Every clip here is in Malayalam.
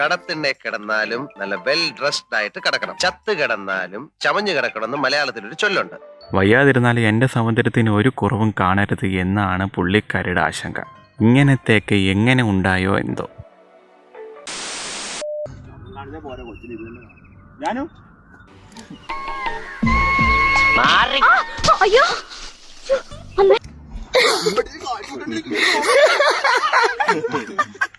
കടത്തിണ്ണെ കിടന്നാലും നല്ല വെൽ ഡ്രസ്ഡ് ആയിട്ട് കിടക്കണം. ചത്ത് കിടന്നാലും ചമഞ്ഞു കിടക്കണം എന്ന് മലയാളത്തിൽ ഒരു ചൊല്ലുണ്ട്. വയ്യാതിരുന്നാൽ എന്റെ സൗന്ദര്യത്തിന് ഒരു കുറവും കാണരുത് എന്നാണ് പുള്ളിക്കാരുടെ ആശങ്ക. ഇങ്ങനത്തെയൊക്കെ എങ്ങനെ ഉണ്ടായോ എന്തോ. അയ്യോ. അമ്മേ.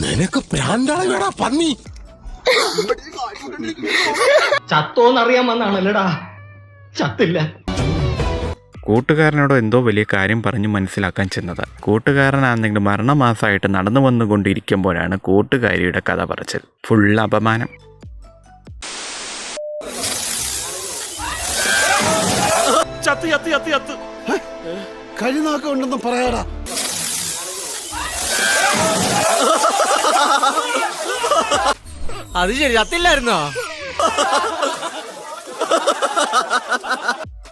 നിനക്ക് പ്രാന്താളാ പന്നി. ചത്തോന്നറിയാൻ വന്നാണല്ലടാ ചത്തില്ല. കൂട്ടുകാരനോട് എന്തോ വലിയ കാര്യം പറഞ്ഞ് മനസ്സിലാക്കാൻ ചെന്നത്. കൂട്ടുകാരനാണെങ്കിൽ മരണമാസമായിട്ട് നടന്നു വന്നുകൊണ്ടിരിക്കുമ്പോഴാണ് കൂട്ടുകാരിയുടെ കഥ പറച്ചൽ ഫുൾ അപമാനം. ഉണ്ടെന്ന് പറയാടാ. അത് ശരി ചത്തില്ലായിരുന്നോ?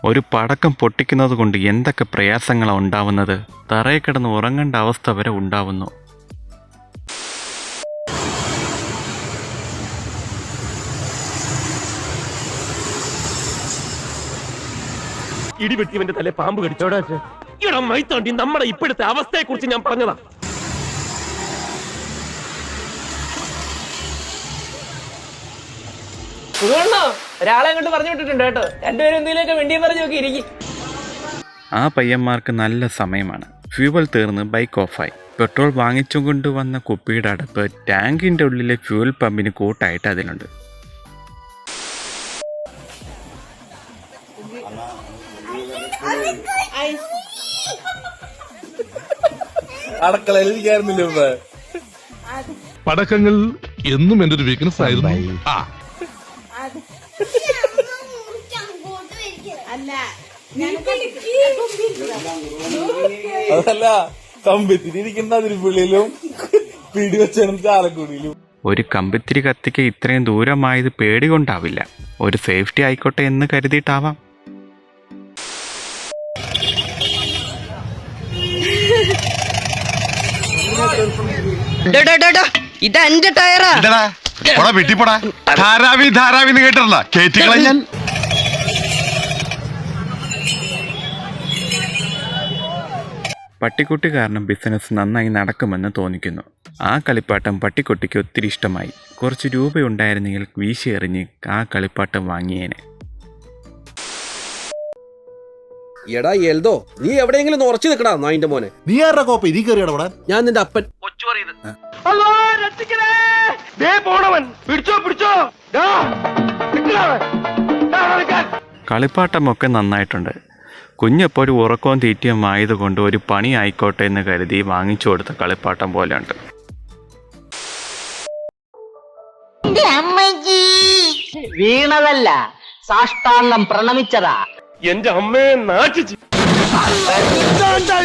ഒരു പടക്കം പൊട്ടിക്കുന്നത് കൊണ്ട് എന്തൊക്കെ പ്രയാസങ്ങളാണ് ഉണ്ടാവുന്നത്? തറയിൽ കിടന്ന് ഉറങ്ങേണ്ട അവസ്ഥ വരെ ഉണ്ടാവുന്നു. ഇടിവെട്ടിവന്റെ തലേ പാമ്പ് കടിച്ചോടാ നമ്മുടെ ഇപ്പോഴത്തെ അവസ്ഥയെ കുറിച്ച് ഞാൻ പറഞ്ഞതാ. ഒരാളെ അങ്ങോട്ട് പറഞ്ഞു വിട്ടിട്ടുണ്ട് കേട്ടോ. രണ്ടുപേരും എന്തെങ്കിലുമൊക്കെ വെണ്ടിയും പറഞ്ഞു നോക്കി ഇരിക്കും. ആ പയ്യന്മാർക്ക് നല്ല സമയമാണ്. ഫ്യൂവൽ തീർന്ന് ബൈക്ക് ഓഫായി പെട്രോൾ വാങ്ങിച്ചു കൊണ്ടുവന്ന കുപ്പിയുടെ അടപ്പ് ടാങ്കിന്റെ ഉള്ളിലെ ഫ്യൂവൽ പമ്പിന് കൂട്ടായിട്ട് അതിലുണ്ട്. പടക്കങ്ങൾ എന്നും എന്റെ ഒരു വീക്ക്നെസ് ആയിരുന്നു. ആ അതല്ല കമ്പത്തിരിക്കുന്ന അതിരിപ്പുള്ളിയിലും പിടി വെച്ചാണ് ചാലക്കുടിയിലും. ഒരു കമ്പിത്തിരി കത്തിക്ക് ഇത്രയും ദൂരമായത് പേടി കൊണ്ടാവില്ല. ഒരു സേഫ്റ്റി ആയിക്കോട്ടെ എന്ന് കരുതിയിട്ടാവാം. ഇതെന്റെ എന്റെ ടയറാ. വെട്ടിപ്പോടാ ധാരാവി ധാരാവി കേട്ടിട്ടില്ല കേറ്റുകളെ ഞാൻ പട്ടിക്കുട്ടി കാരണം ബിസിനസ് നന്നായി നടക്കുമെന്ന് തോന്നിക്കുന്നു. ആ കളിപ്പാട്ടം പട്ടിക്കുട്ടിക്ക് ഒത്തിരി ഇഷ്ടമായി. കുറച്ച് രൂപയുണ്ടായിരുന്നെങ്കിൽ വീശി എറിഞ്ഞ് ആ കളിപ്പാട്ടം വാങ്ങിയേനെ. എടാ എൽദോ നീ എവിടെയെങ്കിലും ഒന്ന് ഉറച്ചു നിൽക്കടാ നായിന്റെ മോനെ. നീ ആരുടെ കോപ്പ? ഇതി കയറിയടാ ഇവിടെ ഞാൻ നിന്റെ അപ്പൻ. പിടിച്ചോ പിടിച്ചോ. കളിപ്പാട്ടമൊക്കെ നന്നായിട്ടുണ്ട്. കുഞ്ഞെപ്പോഴും ഉറക്കവും തീറ്റയും ആയതുകൊണ്ട് ഒരു പണി ആയിക്കോട്ടെ എന്ന് കരുതി വാങ്ങിച്ചു കൊടുത്ത കളിപ്പാട്ടം പോലെയുണ്ട്. വീണതല്ല സാഷ്ടാംഗം പ്രണമിച്ചതാ. എന്റെ അമ്മയെ നാട്ടിച്ച്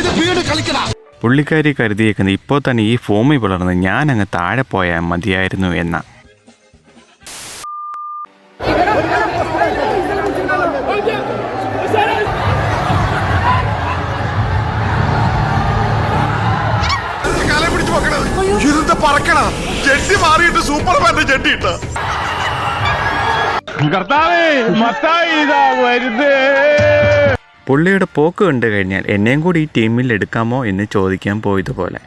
ഇത് വീട് കളിക്കടാ പുള്ളിക്കാരി കരുതിയേക്കുന്നത് ഇപ്പോൾ തന്നെ ഈ ഫോമിൽ വിളർന്ന് ഞാൻ അങ്ങ് താഴെ പോയാൽ മതിയായിരുന്നു എന്ന. വെക്കണത് ഇതെന്താ പറക്കണ. ജെട്ടി മാറിയിട്ട് സൂപ്പർമാന്റെ ജെട്ടി ഇട്ട. പുള്ളിയുടെ പോക്ക് കണ്ടു കഴിഞ്ഞാൽ എന്നെയും കൂടി ഈ ടീമിൽ എടുക്കാമോ എന്ന് ചോദിക്കാൻ പോയതുപോലെ.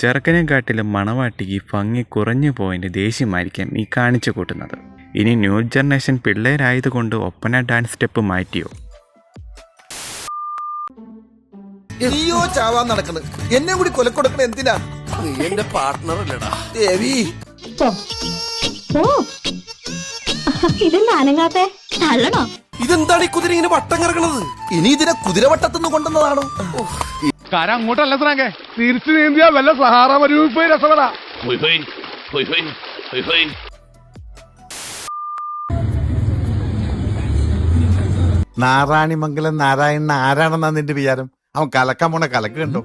ചെറുക്കനെക്കാട്ടിലും മണവാട്ടിക്ക് ഭംഗി കുറഞ്ഞു പോയതിന്റെ ദേഷ്യമായിരിക്കാം ഈ കാണിച്ചു കൂട്ടുന്നത്. ഇനി ന്യൂ ജനറേഷൻ പിള്ളേരായതുകൊണ്ട് ഒപ്പന ഡാൻസ് സ്റ്റെപ്പ് മാറ്റിയോ? ചാവാൻ എന്നെ കൂടി കൊലക്കൊടുക്കണ എന്തിനാ? നീ എന്റെ പാർട്ട്ണർ അല്ലടാ. ദേവി. ഓ ഇതെന്താ അനങ്ങാത്തെ? തള്ളണോ? ഇതെന്താണ് ഈ കുതിര ഇങ്ങനെ വട്ടം കിറക്കണത് ഇനി ഇതിനെ കുതിരവട്ടത്തുനിന്ന് കൊണ്ടുവന്നതാണോ? കര അങ്ങോട്ടല്ല സ്രാങ്കെ. തിരിച്ചു നീന്തിയാ വല്ല സഹാറ മരുവിൽ പോയി രസപ്പെടാ. നാരായണിമംഗലം നാരായണൻ ആരാണെന്നാ നിന്റെ വിചാരം? അവൻ കലക്കാൻ പോണ കലക്ക് കണ്ടോ?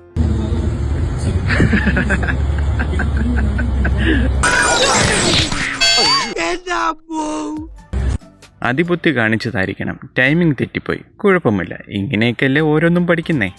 അതിബുദ്ധി കാണിച്ചതായിരിക്കണം. ടൈമിംഗ് തെറ്റിപ്പോയി. കുഴപ്പമില്ല ഇങ്ങനെയൊക്കെയല്ലേ ഓരോന്നും പഠിക്കുന്നേ.